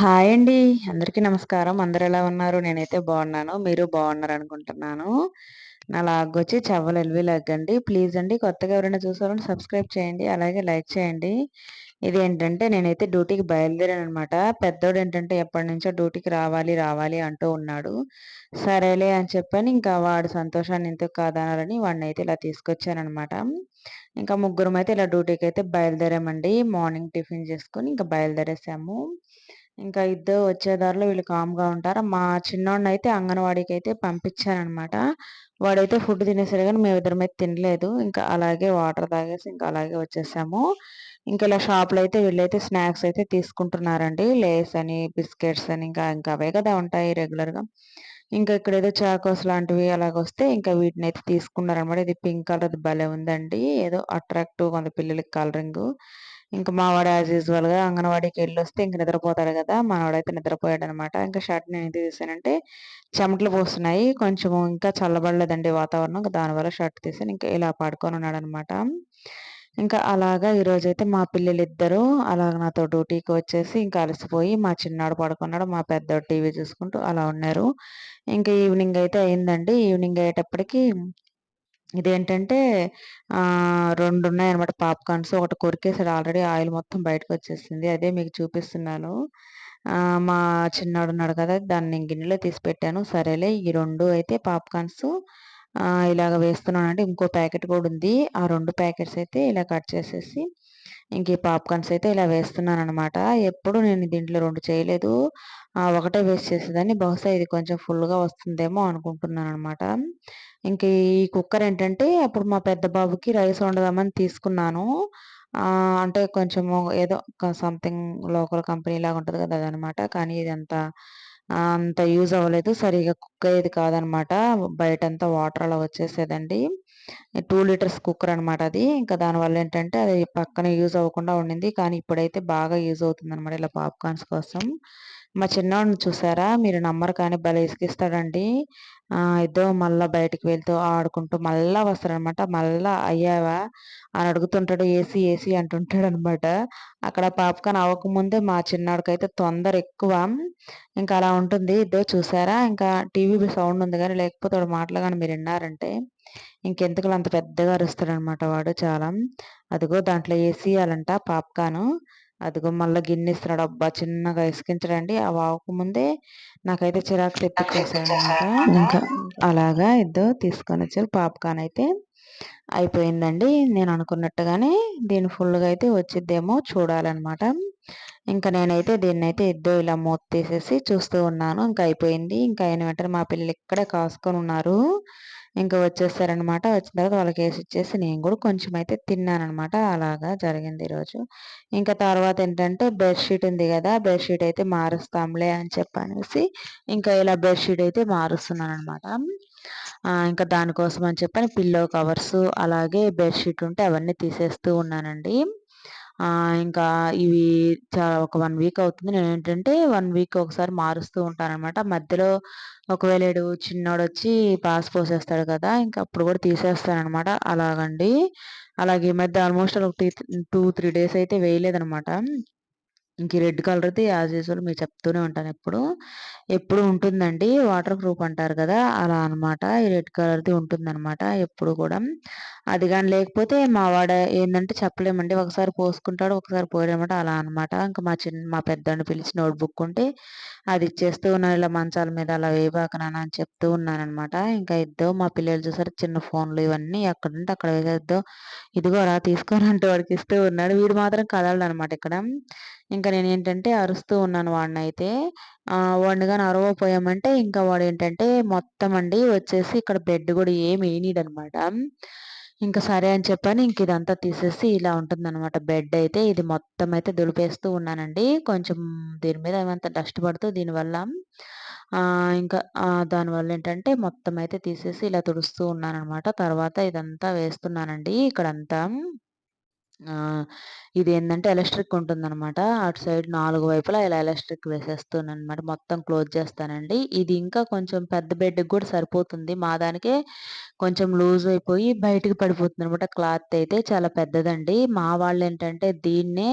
Hi అండి. అందరికీ నమస్కారం. అందరు ఎలా ఉన్నారు? నేనైతే బాగున్నాను. మీరు బాగున్నారు అనుకుంటున్నాను. నా వచ్చి చవ్వలు ఎల్వి లాగ్ అండి. ప్లీజ్ అండి కొత్తగా ఎవరైనా చూసారని సబ్స్క్రైబ్ చేయండి. అలాగే లైక్ చేయండి. ఇది ఏంటంటే నేనైతే డ్యూటీకి బయలుదేరాను అనమాట పెద్దవాడు ఏంటంటే ఎప్పటి నుంచో డ్యూటీకి రావాలి, రావాలి అంటూ ఉన్నాడు. సరేలే అని చెప్పని ఇంకా వాడు సంతోషాన్ని ఎందుకు కాదనాలని వాడిని అయితే ఇలా తీసుకొచ్చానమాట ఇంకా ముగ్గురమైతే ఇలా డ్యూటీకి అయితే బయలుదేరామండి. మార్నింగ్ టిఫిన్ చేసుకొని ఇంకా బయలుదేరేసాము. ఇంకా ఇద్దరు వచ్చే దారిలో వీళ్ళు కామ్‌గా ఉంటారు. మా చిన్నోడినైతే అంగన్వాడీకి అయితే పంపించానమాట వాడైతే ఫుడ్ తినేసాడు కానీ మేమిద్దరమైతే తినలేదు. ఇంకా అలాగే వాటర్ తాగేసి ఇంకా అలాగే వచ్చేసాము. ఇంకా ఇలా షాప్‌లో అయితే వీళ్ళైతే స్నాక్స్ అయితే తీసుకుంటున్నారండి. లేస్ అని, బిస్కెట్స్ అని ఇంకా ఇంకా అవే కదా ఉంటాయి రెగ్యులర్‌గా. ఇంకా ఇక్కడేదో చాకోస్ లాంటివి అలాగొస్తే ఇంకా వీటిని అయితే తీసుకున్నారనమాట. ఇది పింక్ కలర్ భలే ఉందండి. ఏదో అట్రాక్టివ్ కొంత పిల్లలకి కలరింగు. ఇంకా మావాడు యాజ్ యూజువల్‌గా అంగన్వాడీకి వెళ్ళొస్తే ఇంక నిద్రపోతాడు కదా! మనవాడైతే నిద్రపోయాడనమాట. ఇంకా షర్ట్ నేను ఎందుకు తీసానంటే చెమటలు పోస్తున్నాయి. కొంచెం ఇంకా చల్లబడలేదండి వాతావరణం. దానివల్ల షర్ట్ తీసాను. ఇంకా ఇలా పడుకొని ఉన్నాడనమాట. ఇంకా అలాగా ఈరోజైతే మా పిల్లలు ఇద్దరు అలాగ నాతో డ్యూటీకి వచ్చేసి ఇంకా అలసిపోయి మా చిన్నాడు పడుకున్నాడు. మా పెద్దోడు టీవీ చూసుకుంటూ అలా ఉన్నారు. ఇంకా ఈవినింగ్ అయితే అయిందండి. ఈవినింగ్ అయ్యేటప్పటికి ఇదేంటంటే రెండు ఉన్నాయి అనమాట పాప్‌కార్న్స్. ఒకటి కొరికేసాడు ఆల్రెడీ ఆయిల్ మొత్తం బయటకు వచ్చేసింది అదే మీకు చూపిస్తున్నాను. మా మా చిన్నోడున్నాడు కదా! దాన్ని నేను గిన్నెలో తీసి పెట్టాను. సరేలే ఈ రెండు అయితే పాప్‌కార్న్స్ ఆహ్, ఇలాగ వేస్తున్నానండి. ఇంకో ప్యాకెట్ కూడా ఉంది. ఆ రెండు ప్యాకెట్స్ అయితే ఇలా కట్ చేసేసి ఇంక ఈ పాప్‌కార్న్స్ అయితే ఇలా వేస్తున్నాను అనమాట ఎప్పుడు నేను దీంట్లో రెండు చేయలేదు. ఒకటే వేస్ట్ చేసేదాన్ని. బహుశా ఇది కొంచెం ఫుల్‌గా వస్తుందేమో అనుకుంటున్నాను అనమాట ఇంక ఈ కుక్కర్ ఏంటంటే అప్పుడు మా పెద్ద బాబుకి రైస్ వండదామని తీసుకున్నాను. అంటే కొంచెం ఏదో ఒక సంథింగ్ లోకల్ కంపెనీ లాగా ఉంటుంది కదా! అదనమాట. కానీ ఇది అంత అంత యూజ్ అవ్వలేదు. సరిగ్గా కుక్ అయ్యేది కాదనమాట. బయటంతా వాటర్ అలా వచ్చేసేదండి. టూ లీటర్స్ కుక్కర్ అనమాట అది. ఇంకా దానివల్ల ఏంటంటే అది పక్కన యూజ్ అవ్వకుండా ఉండింది. కానీ ఇప్పుడైతే బాగా యూజ్ అవుతుంది అనమాట ఇలా పాప్‌కార్న్స్ కోసం. మా చిన్నవాడిని చూసారా? మీరు నమ్మరు కానీ భలే ఇసుకిస్తాడండి ఏదో మళ్ళీ మళ్ళా బయటికి వెళ్తూ ఆడుకుంటూ మళ్ళా వస్తాడనమాట. మళ్ళా అయ్యావా? అని అడుగుతుంటాడు. ఏసీ, ఏసీ అంటుంటాడనమాట. అక్కడ పాప్‌కార్న్ అవ్వకముందే మా చిన్నాడికైతే తొందర ఎక్కువ. ఇంకా అలా ఉంటుంది. ఇద్దో చూసారా? ఇంకా టీవీ సౌండ్ ఉంది కానీ లేకపోతే వాడు మాటలు కానీ మీరు విన్నారంటే ఇంకెందుకు అంత పెద్దగా అరుస్తాడనమాట వాడు చాలా. అదిగో దాంట్లో ఏసియాలంట పాప్కాను అదిగో మళ్ళా గిన్నిస్తున్నాడు. అబ్బా! చిన్నగా ఇసికించడండి. అవి అవ్వకముందే నాకైతే చిరాకు తెప్పించేసాడనమాట. ఇంకా అలాగా ఇద్దో తీసుకొనొచ్చారు. పాప్‌కార్న్ అయితే అయిపోయిందండి. నేను అనుకున్నట్టుగానే దీని ఫుల్‌గా అయితే వచ్చిద్దేమో చూడాలనమాట. ఇంకా నేనైతే దీన్నైతే ఇద్దో ఇలా మూత తీసేసి చూస్తూ ఉన్నాను. ఇంకా అయిపోయింది. ఇంకా అయిన వెంటనే మా పిల్లలు ఇక్కడే కాసుకొనున్నారు. ఇంకా వచ్చేసారనమాట. వచ్చిన తర్వాత వాళ్ళకి వేసి ఇచ్చేసి నేను కూడా కొంచెం అయితే తిన్నాననమాట. అలాగా జరిగింది ఈరోజు. ఇంకా తర్వాత ఏంటంటే బెడ్‌షీట్ ఉంది కదా బెడ్‌షీట్ అయితే మారుస్తాంలే అని చెప్పనేసి ఇంకా ఇలా బెడ్‌షీట్ అయితే మారుస్తున్నాను అనమాట ఇంకా దానికోసం అని చెప్పని పిల్లో కవర్సు అలాగే బెడ్‌షీట్ ఉంటే అవన్నీ తీసేస్తూ ఉన్నానండి. ఇంకా ఇవి చా ఒక వన్ వీక్ అవుతుంది. నేను ఏంటంటే వన్ వీక్ ఒకసారి మారుస్తూ ఉంటాననమాట. మధ్యలో ఒకవేళ ఏడు చిన్నోడు వచ్చి పాస్ పోసేస్తాడు కదా! ఇంకా అప్పుడు కూడా తీసేస్తాననమాట. అలాగండి. అలాగే ఈ మధ్య ఆల్మోస్ట్ ఒక టూ త్రీ డేస్ అయితే వేయలేదనమాట. ఇంక రెడ్ కలర్ అయితే యాజ్ యూజువల్ మీరు చెప్తూనే ఉంటాను ఎప్పుడు. ఎప్పుడు ఉంటుందండి. వాటర్ ప్రూఫ్ అంటారు కదా! అలా అనమాట. ఈ రెడ్ కలర్‌ది ఉంటుందనమాట ఎప్పుడు కూడా. అది కానీ లేకపోతే మా వాడ ఏంటంటే చెప్పలేమండి. ఒకసారి పోసుకుంటాడు. ఒకసారి పోయడనమాట. అలా అనమాట. ఇంకా మా చిన్న మా పెద్దని పిలిచి నోట్ బుక్ ఉంటే అది ఇచ్చేస్తూ ఉన్నాను. ఇలా మంచాల మీద అలా వేయబాకనా అని చెప్తూ ఉన్నాననమాట. ఇంకా ఇద్దో మా పిల్లలు చూసారు చిన్న ఫోన్‌లు ఇవన్నీ ఎక్కడుంటే అక్కడ వేసేద్దో ఇదిగోరా తీసుకోరా అంటే వాడికి ఇస్తూ ఉన్నాడు. వీడు మాత్రం కదలడనమాట ఇక్కడ. ఇంకా నేను ఏంటంటే అరుస్తూ ఉన్నాను వాడినైతే. ఆహ్, వాడిని కానీ అరవపోయామంటే ఇంకా వాడేంటంటే మొత్తం అండి వచ్చేసి ఇక్కడ బెడ్ కూడా ఏమి వేయనీడనమాట ఇంకా సరే అని చెప్పని ఇంక ఇదంతా తీసేసి ఇలా ఉంటుందన్నమాట బెడ్ అయితే. ఇది మొత్తం అయితే దులిపేస్తూ ఉన్నానండి. కొంచెం దీని మీద ఏమంత డస్ట్ పడుతూ దీనివల్ల ఇంకా దానివల్ల ఏంటంటే మొత్తం అయితే తీసేసి ఇలా తుడుస్తూ ఉన్నాను అనమాట తర్వాత ఇదంతా వేస్తున్నానండి ఇక్కడంతా. ఇది ఏంటంటే ఎలక్ట్రిక్ ఉంటుందనమాట. అటు సైడ్ నాలుగు వైపులా ఇలా ఎలక్ట్రిక్ వేసేస్తాననమాట. మొత్తం క్లోజ్ చేస్తానండి. ఇది ఇంకా కొంచెం పెద్ద బెడ్‌కి కూడా సరిపోతుంది. మా దానికే కొంచెం లూజ్ అయిపోయి బయటికి పడిపోతుందనమాట. క్లాత్ అయితే చాలా పెద్దదండి. మా వాళ్ళు ఏంటంటే దీన్నే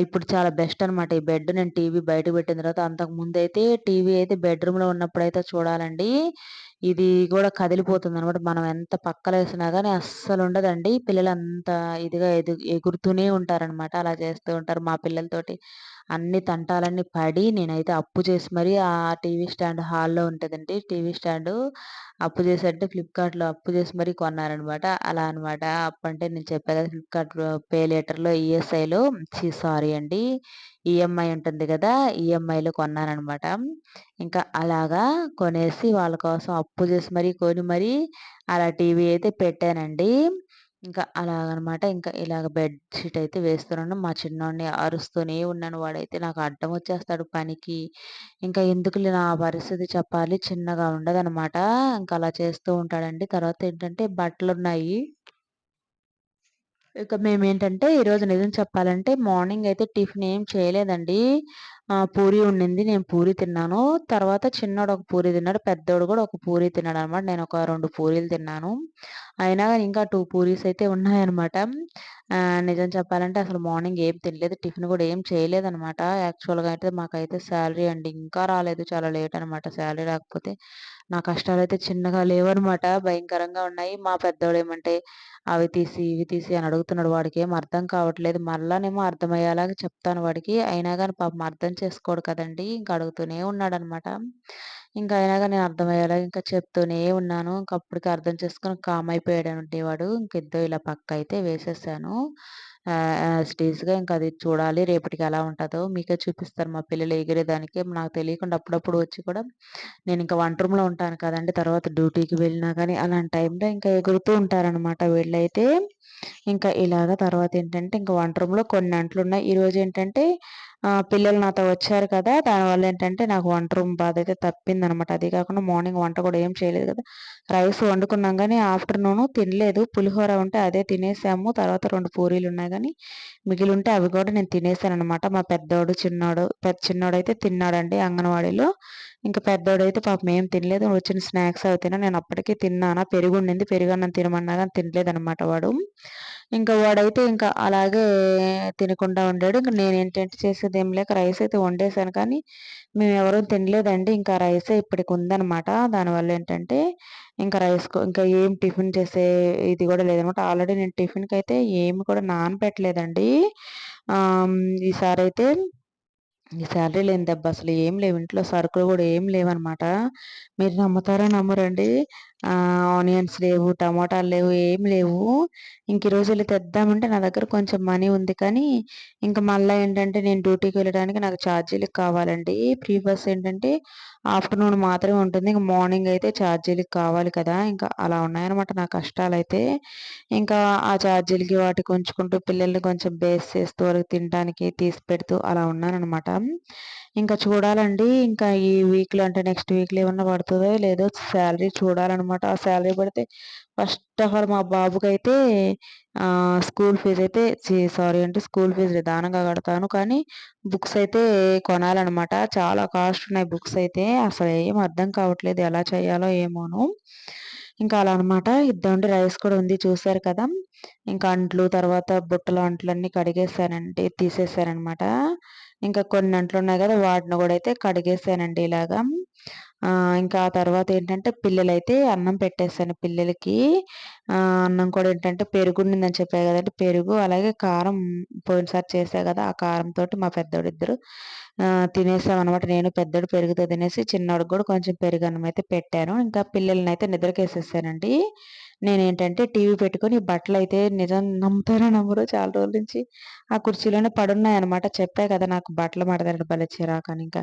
ఇప్పుడు చాలా బెస్ట్ అనమాట. ఈ బెడ్ నేను టీవీ బయట పెట్టిన తర్వాత అంతకు ముందు అయితే టీవీ అయితే బెడ్‌రూమ్‌లో ఉన్నప్పుడైతే చూడాలండి. ఇది కూడా కదిలిపోతుందనమాట. మనం ఎంత పక్కలేసినా ఉండదండి పిల్లలు అంత ఇదిగా ఎదు ఎగురుతూనే ఉంటారనమాట. అలా చేస్తూ ఉంటారు మా పిల్లలతోటి. అన్ని తంటాలన్నీ పడి నేనైతే అప్పు చేసి మరీ ఆ టీవీ స్టాండ్ హాల్‌లో ఉంటుందండి టీవీ స్టాండు అప్పు చేసి అంటే ఫ్లిప్‌కార్ట్‌లో అప్పు చేసి మరీ కొన్నారనమాట. అలా అనమాట. అప్పంటే నేను చెప్పా కదా! ఫ్లిప్‌కార్ట్ పే లెటర్లో ఈఎస్ఐలో సారీ అండి. ఈఎంఐ ఉంటుంది కదా ఈఎంఐలో కొన్నానమాట ఇంకా అలాగా కొనేసి వాళ్ళ కోసం అప్పు చేసి మరీ కొని మరీ అలా టీవీ అయితే పెట్టానండి. ఇంకా అలాగనమాట. ఇంకా ఇలాగ బెడ్ షీట్ అయితే వేస్తున్నాను. మా చిన్నోడిని అరుస్తూనే ఉన్నాను. వాడైతే నాకు అడ్డం వచ్చేస్తాడు పనికి. ఇంకా ఎందుకులే నా పరిస్థితి చెప్పాలి. చిన్నగా ఉండదనమాట. ఇంకా అలా చేస్తూ ఉంటాడండి. తర్వాత ఏంటంటే బట్టలున్నాయి. ఇక మేమేంటంటే ఈరోజు నిజం చెప్పాలంటే మార్నింగ్ అయితే టిఫిన్ ఏం చేయలేదండి. పూరి ఉండింది. నేను పూరి తిన్నాను. తర్వాత చిన్నోడు ఒక పూరి తిన్నాడు. పెద్దోడు కూడా ఒక పూరి తిన్నాడనమాట. నేను ఒక రెండు పూరీలు తిన్నాను. అయినా కానీ ఇంకా టూ పూరీస్ అయితే ఉన్నాయన్నమాట. నిజం చెప్పాలంటే అసలు మార్నింగ్ ఏం తినలేదు. టిఫిన్ కూడా ఏం చేయలేదనమాట. యాక్చువల్‌గా అయితే మాకైతే శాలరీ అండి. ఇంకా రాలేదు. చాలా లేట్ అనమాట శాలరీ రాకపోతే. నా కష్టాలు అయితే చిన్నగా లేవనమాట. భయంకరంగా ఉన్నాయి. మా పెద్దోడేమంటే అవి తీసి, ఇవి తీసి అని అడుగుతున్నాడు. వాడికి ఏం అర్థం కావట్లేదు. మళ్ళానేమో అర్థమయ్యేలాగా చెప్తాను వాడికి. అయినా కానీ పాపం అర్థం చేసుకోడు కదండీ! ఇంక అడుగుతూనే ఉన్నాడనమాట. ఇంకా అయినా కానీ నేను అర్థమయ్యేలాగా ఇంకా చెప్తూనే ఉన్నాను. ఇంక అప్పటికి అర్థం చేసుకుని కామ్ అయిపోయాడండి వాడు. ఇంక ఇద్దరు ఇలా పక్కయితే వేసేసాను. స్టేజ్గా ఇంకా అది చూడాలి రేపటికి ఎలా ఉంటుందో మీకే చూపిస్తారు మా పిల్లలు ఎగిరేదానికి. నాకు తెలియకుండా అప్పుడప్పుడు వచ్చి కూడా నేను ఇంకా వంట రూమ్‌లో ఉంటాను కదండి తర్వాత డ్యూటీకి వెళ్ళినా కానీ అలాంటి టైంలో ఇంకా ఎగురుతూ ఉంటారనమాట వీళ్ళైతే. ఇంకా ఇలాగ తర్వాతేంటంటే ఇంకా వంట రూమ్‌లో కొన్ని అంట్లున్నాయి. ఈరోజు ఏంటంటే పిల్లలు నాతో వచ్చారు కదా! దానివల్ల ఏంటంటే నాకు వంట రూమ్ బాధైతే తప్పిందనమాట. అది కాకుండా మార్నింగ్ వంట కూడా ఏం చేయలేదు కదా! రైస్ వండుకున్నాం కానీ ఆఫ్టర్నూన్ తినలేదు. పులిహోర ఉంటే అదే తినేసాము. తర్వాత రెండు పూరీలు ఉన్నాయి కానీ మిగిలి ఉంటే అవి కూడా నేను తినేసాననమాట. మా పెద్దోడు, చిన్నోడు పెద్ద చిన్నోడైతే తిన్నాడండి అంగన్వాడీలో. ఇంకా పెద్దోడైతే పాపం ఏం తినలేదు. వచ్చిన స్నాక్స్ అవి తిన్నా. నేను అప్పటికే తిన్నానా పెరుగుండింది. పెరుగన్నం తినమన్నా గాని తినలేదనమాట వాడు. ఇంకా వాడైతే ఇంకా అలాగే తినకుండా ఉండాడు. ఇంకా నేను ఏంటంటే చేసేది ఏం లేక రైస్ అయితే వండేసాను కానీ మేము ఎవరూ తినలేదండి. ఇంకా రైస్ ఇప్పటికి ఉందనమాట. దానివల్ల ఏంటంటే ఇంకా రైస్ ఇంకా ఏం టిఫిన్ చేసే ఇది కూడా లేదనమాట. ఆల్రెడీ నేను టిఫిన్కి అయితే ఏమి కూడా నానపెట్టలేదండి. ఈసారి అయితే ఈ శాలరీ లేని దెబ్బ అసలు ఏం లేవు. ఇంట్లో సరుకులు కూడా ఏం లేవన్నమాట మీరు నమ్ముతారా నమ్మరండి. ఆనియన్స్ లేవు, టమాటాలు లేవు, ఏం లేవు. ఇంక ఈరోజు వెళ్ళి తెద్దామంటే నా దగ్గర కొంచెం మనీ ఉంది కానీ, ఇంకా మళ్ళీ ఏంటంటే నేను డ్యూటీకి వెళ్ళడానికి నాకు ఛార్జీలకు కావాలండి. ఫ్రీ బస్ ఏంటంటే ఆఫ్టర్‌నూన్ మాత్రమే ఉంటుంది. ఇంకా మార్నింగ్ అయితే ఛార్జీలకు కావాలి కదా! ఇంకా అలా ఉన్నాయన్నమాట నా కష్టాలు అయితే ఇంకా ఆ ఛార్జీలకి వాటికి ఉంచుకుంటూ పిల్లల్ని కొంచెం బేస్ చేస్తూ వాళ్ళకి తినడానికి తీసి పెడుతూ అలా ఉన్నానమాట ఇంకా చూడాలండి. ఇంకా ఈ వీక్‌లో అంటే నెక్స్ట్ వీక్‌లో ఏమన్నా పడుతుందో లేదో శాలరీ చూడాలన్నమాట ఆ శాలరీ పడితే ఫస్ట్ ఆఫ్ ఆల్ మా బాబుకి అయితే స్కూల్ ఫీజు అయితే సారీ అంటే స్కూల్ ఫీజు నిదానంగా కడతాను. కానీ బుక్స్ అయితే కొనాలనమాట. చాలా కాస్ట్ ఉన్నాయి బుక్స్ అయితే. అసలు ఏం అర్థం కావట్లేదు ఎలా చేయాలో ఏమోను. ఇంకా అలా అనమాట. ఇద్దరు రైస్ కూడా ఉంది చూసారు కదా! ఇంకా అంట్లు తర్వాత బుట్టలు అంట్లన్నీ కడిగేసానండి. తీసేసారనమాట ఇంకా కొన్ని అంట్లున్నాయి కదా వాటిని కూడా అయితే కడిగేసానండి ఇలాగా. ఇంకా ఆ తర్వాత ఏంటంటే పిల్లలైతే అన్నం పెట్టేసాను పిల్లలకి. అన్నం కూడా ఏంటంటే పెరుగుండిందని చెప్పాను గదండీ! పెరుగు అలాగే కారం పోయినసారి చేసా కదా ఆ కారంతో మా పెద్దోడిద్దరు ఇద్దరు తినేసామనమాట. నేను పెద్దోడు పెరుగుతో తినేసి చిన్నోడికి కూడా కొంచెం పెరుగు అన్నం అయితే పెట్టాను. ఇంకా పిల్లలనైతే నిద్రకేసేసానండి. నేనేంటంటే టీవీ పెట్టుకొని బట్టలు అయితే నిజం నమ్ముతారో నమ్మరో చాలా రోజుల నుంచి ఆ కుర్చీలోనే పడున్నాయన్నమాట చెప్పా కదా! నాకు బట్టలు మడతాడు భలే చిరాకు అని ఇంకా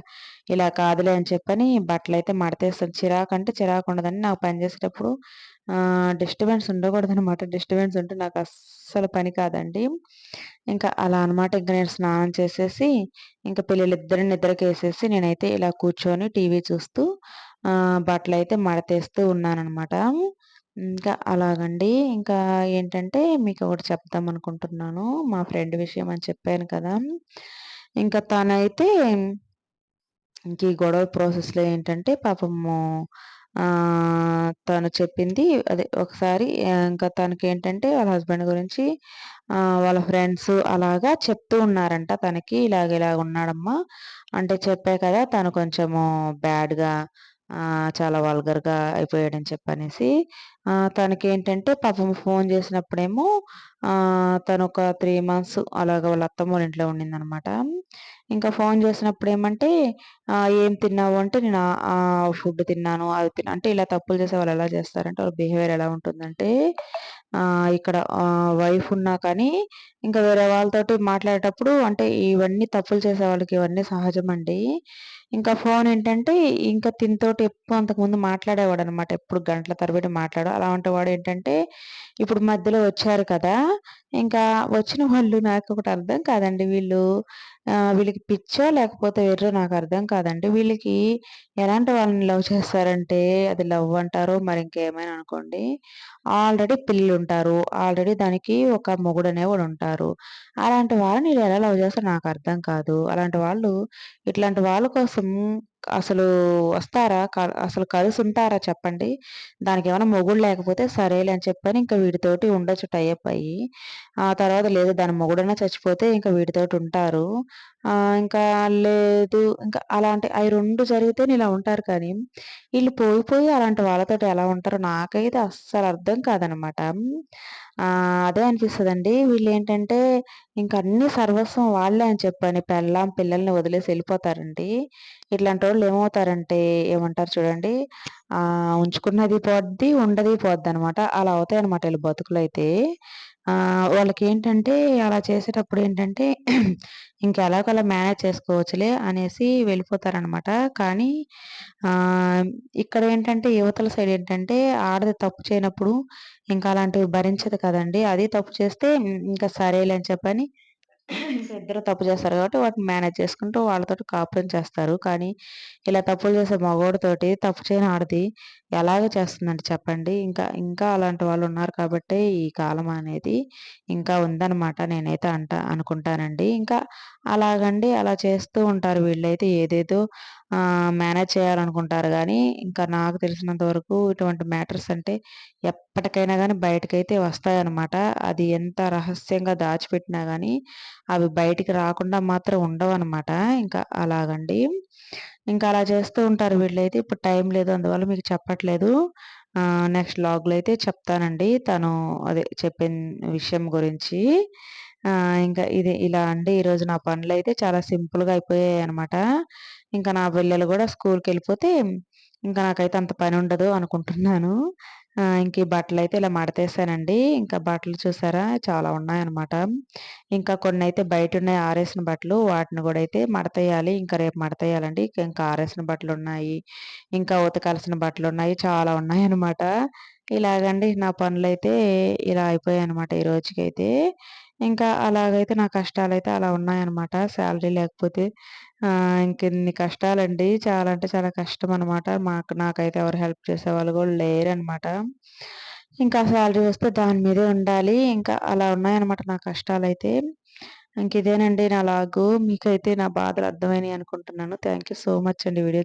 ఇలా కాదులే అని చెప్పని బట్టలైతే మడతేస్తాను. చిరాకంటే ఉండదని నాకు పని చేసేటప్పుడు ఆహ్, డిస్టర్బెన్స్ ఉండకూడదనమాట. డిస్టర్బెన్స్ ఉంటే నాకు అస్సలు పని కాదండి. ఇంకా అలా అనమాట. ఇంకా నేను స్నానం చేసేసి, ఇంకా పిల్లలిద్దరిని నిద్రకేసేసి నేనైతే ఇలా కూర్చొని టీవీ చూస్తూ బట్టలు అయితే మడతేస్తూ ఉన్నానమాట ఇంకా అలాగండి. ఇంకా ఏంటంటే మీకు ఒకటి చెప్దామనుకుంటున్నాను. మా ఫ్రెండ్ విషయం అని చెప్పాను కదా! ఇంకా తనైతే ఇంక ఈ గొడవ ప్రాసెస్‌లో ఏంటంటే పాపము తను చెప్పింది అదే ఒకసారి ఇంకా తనకి ఏంటంటే వాళ్ళ హస్బెండ్ గురించి వాళ్ళ ఫ్రెండ్స్ అలాగా చెప్తూ ఉన్నారంట తనకి ఇలాగ ఇలాగ ఉన్నాడమ్మా అంటే చెప్పే కదా తను కొంచెము బ్యాడ్గా చాలా వల్గర్గా అయిపోయాడని చెప్పనేసి తనకేంటంటే పాపం ఫోన్ చేసినప్పుడేమో తను ఒక త్రీ మంత్స్ అలాగ వాళ్ళ అత్తమ్మ వాళ్ళ ఇంట్లో ఉండిందనమాట. ఇంకా ఫోన్ చేసినప్పుడు ఏమంటే ఏం తిన్నావు? అంటే నేను ఫుడ్ తిన్నాను అది తిన్నా అంటే ఇలా తప్పులు చేసే వాళ్ళు ఎలా చేస్తారంటే వాళ్ళ బిహేవియర్ ఎలా ఉంటుందంటే ఇక్కడ వైఫ్ ఉన్నా కానీ ఇంకా వేరే వాళ్ళతోటి మాట్లాడేటప్పుడు అంటే ఇవన్నీ తప్పులు చేసే వాళ్ళకి ఇవన్నీ సహజం అండి ఇంకా ఫోన్ ఏంటంటే ఇంకా తినతోటి ఎప్పుడు అంతకుముందు మాట్లాడేవాడు అనమాట ఎప్పుడు గంటల తరబడి మాట్లాడు. అలాంటి వాడు ఏంటంటే ఇప్పుడు మధ్యలో వచ్చారు కదా ఇంకా వచ్చిన వాళ్ళు నాకు ఒకటి అర్థం కాదండి వీళ్ళు. వీళ్ళకి పిచ్చో లేకపోతే ఎర్రో నాకు అర్థం కాదండి. వీళ్ళకి ఎలాంటి వాళ్ళని లవ్ చేస్తారంటే అది లవ్ అంటారో మరి ఇంకేమైనా అనుకోండి. ఆల్రెడీ పిల్లలు ఉంటారు ఆల్రెడీ దానికి ఒక మొగుడు అనేవాడు ఉంటారు. అలాంటి వాళ్ళని వీళ్ళు ఎలా లవ్ చేస్తారో నాకు అర్థం కాదు. అలాంటి వాళ్ళు ఇట్లాంటి వాళ్ళ కోసం అసలు వస్తారా? అసలు కలిసి ఉంటారా చెప్పండి. దానికి ఏమైనా మొగుడు లేకపోతే సరేలే అని చెప్పని ఇంకా వీటితోటి ఉండొచ్చు టైప్ అయ్యి. ఆ తర్వాత లేదు దాని మొగుడైనా చచ్చిపోతే ఇంకా వీటితోటి ఉంటారు. ఇంకా లేదు. ఇంకా అలాంటి అవి రెండు జరిగితే ఇలా ఉంటారు కానీ వీళ్ళు పోయి పోయి అలాంటి వాళ్ళతోటి ఎలా ఉంటారో నాకైతే అస్సలు అర్థం కాదనమాట. అదే అనిపిస్తుందండి. వీళ్ళు ఏంటంటే ఇంక అన్ని సర్వస్వం వాళ్ళే అని చెప్పని పెళ్ళాం పిల్లల్ని వదిలేసి వెళ్ళిపోతారండి. ఇట్లాంటి వాళ్ళు ఏమవుతారంటే ఏమంటారు చూడండి ఉంచుకున్నది పోద్ది ఉండది పోద్ది అనమాట అలా అవుతాయి అనమాట బతుకులైతే. బతుకులు అయితే వాళ్ళకి ఏంటంటే అలా చేసేటప్పుడు ఏంటంటే ఇంకా ఎలాగోలా మేనేజ్ చేసుకోవచ్చులే అనేసి వెళ్ళిపోతారనమాట. కానీ ఇక్కడ ఏంటంటే యువతల సైడ్ ఏంటంటే ఆడది తప్పు చేయనప్పుడు ఇంకా అలాంటివి భరించదు కదండి. అది తప్పు చేస్తే ఇంకా సరేలే అని చెప్పని ఇద్దరు తప్పు చేస్తారు కాబట్టి వాటిని మేనేజ్ చేసుకుంటూ వాళ్ళతో కాపురం చేస్తారు. కానీ ఇలా తప్పులు చేసే మగోడితోటి తప్పు చేయని ఆడది ఎలాగ చేస్తుందండి చెప్పండి. ఇంకా ఇంకా అలాంటి వాళ్ళు ఉన్నారు కాబట్టి ఈ కాలం అనేది ఇంకా ఉందన్నమాట. నేనైతే అంట అనుకుంటానండి. ఇంకా అలాగండి అలా చేస్తూ ఉంటారు వీళ్ళైతే ఏదేదో మేనేజ్ చేయాలనుకుంటారు కానీ ఇంకా నాకు తెలిసినంత వరకు ఇటువంటి మ్యాటర్స్ అంటే ఎప్పటికైనా కానీ బయటకైతే వస్తాయన్నమాట. అది ఎంత రహస్యంగా దాచిపెట్టినా కానీ అవి బయటికి రాకుండా మాత్రం ఉండవు అనమాట ఇంకా అలాగండి. ఇంకా అలా చేస్తూ ఉంటారు వీళ్ళైతే. ఇప్పుడు టైం లేదు. అందువల్ల మీకు చెప్పట్లేదు. నెక్స్ట్ లాగ్లో అయితే చెప్తానండి. తను అదే చెప్పిన విషయం గురించి. ఇంకా ఇది ఇలా అండి. ఈరోజు నా పనులు అయితే చాలా సింపుల్గా అయిపోయాయి అనమాట ఇంకా నా పిల్లలు కూడా స్కూల్కి వెళ్ళిపోతే ఇంకా నాకైతే అంత పని ఉండదు అనుకుంటున్నాను. ఇంక ఈ బట్టలు అయితే ఇలా మడతేసానండి. ఇంకా బట్టలు చూసారా చాలా ఉన్నాయన్నమాట. ఇంకా కొన్ని అయితే బయట ఉన్నాయి ఆరేసిన బట్టలు వాటిని కూడా అయితే మడతేయాలి. ఇంకా రేపు మడతేయాలండి. ఇంకా ఆరేసిన బట్టలు ఉన్నాయి ఇంకా ఉతకాల్సిన బట్టలు ఉన్నాయి చాలా ఉన్నాయి అనమాట ఇలాగండి నా పనులు అయితే ఇలా అయిపోయాయి అనమాట ఈ రోజుకైతే. ఇంకా అలాగైతే నా కష్టాలు అయితే అలా ఉన్నాయన్నమాట. శాలరీ లేకపోతే ఇంకెన్ని కష్టాలండి. చాలా అంటే చాలా కష్టం అనమాట మాకు నాకైతే ఎవరు హెల్ప్ చేసేవాళ్ళు కూడా లేరనమాట ఇంకా శాలరీ వస్తే దాని మీదే ఉండాలి. ఇంకా అలా ఉన్నాయన్నమాట నా కష్టాలైతే. ఇంక ఇదేనండి నా లాగు. మీకైతే నా బాధలు అర్థమైనాయి అనుకుంటున్నాను. థ్యాంక్ యూ సో మచ్ అండి వీడియో